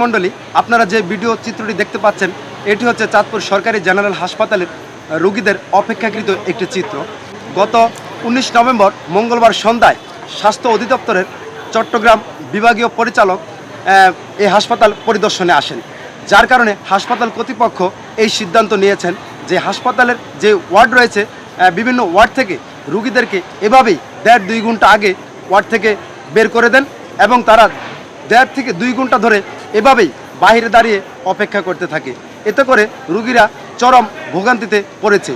মণ্ডলী, আপনারা যে ভিডিও চিত্রটি দেখতে পাচ্ছেন, এটি হচ্ছে চাঁদপুর সরকারি জেনারেল হাসপাতালের রোগীদের অপেক্ষাকৃত একটি চিত্র। গত উনিশ নভেম্বর মঙ্গলবার সন্ধ্যায় স্বাস্থ্য অধিদপ্তরের চট্টগ্রাম বিভাগীয় পরিচালক এই হাসপাতাল পরিদর্শনে আসেন। যার কারণে হাসপাতাল কর্তৃপক্ষ এই সিদ্ধান্ত নিয়েছেন যে হাসপাতালের যে ওয়ার্ড রয়েছে বিভিন্ন ওয়ার্ড থেকে রুগীদেরকে এভাবেই দেড় দুই ঘণ্টা আগে ওয়ার্ড থেকে বের করে দেন এবং তারা দেড় থেকে দুই ঘণ্টা ধরে এভাবেই বাইরে দাঁড়িয়ে অপেক্ষা করতে থাকে। এতে করে রুগীরা চরম ভোগান্তিতে পড়েছে।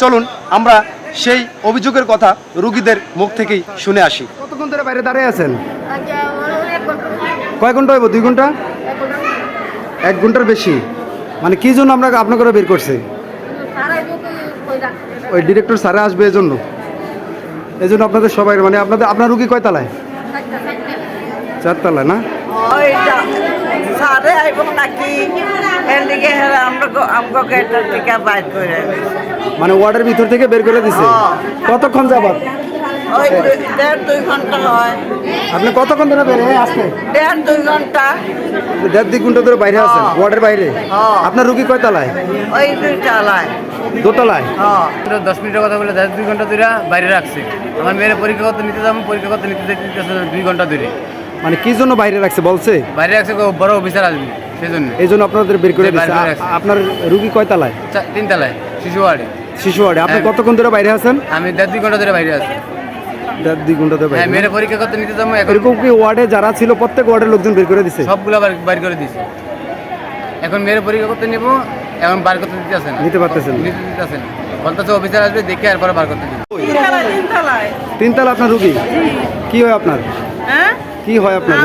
চলুন আমরা সেই অভিযোগের কথা রুগীদের মুখ থেকেই শুনে আসি। কতক্ষণ ধরে বাইরে দাঁড়িয়ে আছেন? আচ্ছা, ঘণ্টা। কয় ঘণ্টা হইব দুই ঘণ্টা? এক ঘণ্টার বেশি। মানে কি জন্য আমরা আপনাকে বের করছে। ওই ডিরেক্টর স্যারে আসবে এই জন্য এই জন্য আপনাদের সবাই মানে আপনাদের আপনার রুগী কয় তালায়। চারতলায় না? নাকি এদিকে হেলে আমরা আমগো গেটের থেকে বাইর করে মানে ওয়ার্ডের ভিতর থেকে বের করে দিছে? হ্যাঁ। কতক্ষণ যাবত ওই দুই- দেড় দুই ঘণ্টা হয়। আপনি কতক্ষণ ধরে বের হয়ে আসতে? দেড় দুই ঘণ্টা। দেড় দুই ঘণ্টা ধরে বাইরে আছেন হ্যাঁ। ওয়ার্ডের বাইরে? হ্যাঁ। আপনার রুগী কয় তলায়? ওই দোতলায়? হ্যাঁ। দশ মিনিটের কথা বলে দেড় দুই ঘণ্টা ধরে বাইরে রাখছে। আমার মেয়ের পরীক্ষা করতে নিতে যাব পরীক্ষা করতে নিতে দুই ঘণ্টা ধরে। মানে কি জন্য বাইরে রাখছে বলছে? বাইরে রাখছে বড় অফিসার আসবে। এই জন্য আপনাদের বের করে বাইরে দিচ্ছে আপনার রুগী কয় তলায়? চা- তিনতলায় শিশু ওয়ার্ডে। শিশু ওয়ার্ডে। আপনি হ্যাঁ। কতক্ষণ ধরে বাইরে আছেন? আমি দেড় দুই ঘণ্টা ধরে বাইরে আছি। দেড় দুই ঘণ্টা ধরে হ্যাঁ মেয়ের পরীক্ষা করতে নিতে যাব এখন। এরকম কি ওয়ার্ডে যারা ছিল প্রত্যেক ওয়ার্ডের লোকজন বের করে দিছে? সবগুলো বার বাইর করে দিয়েছে এখন মেয়ের পরীক্ষা করতে নেব এখন বার করতে দিতে আসে না। নিতে পারতেছেন না। নিতে দিতে আসে না। বলতেছে অফিসার আসবে দেখে বার করতে দিবে। তিনতলা আপনার রুগী? কি হয় আপনার? হ্যাঁ? কি হয় আপনার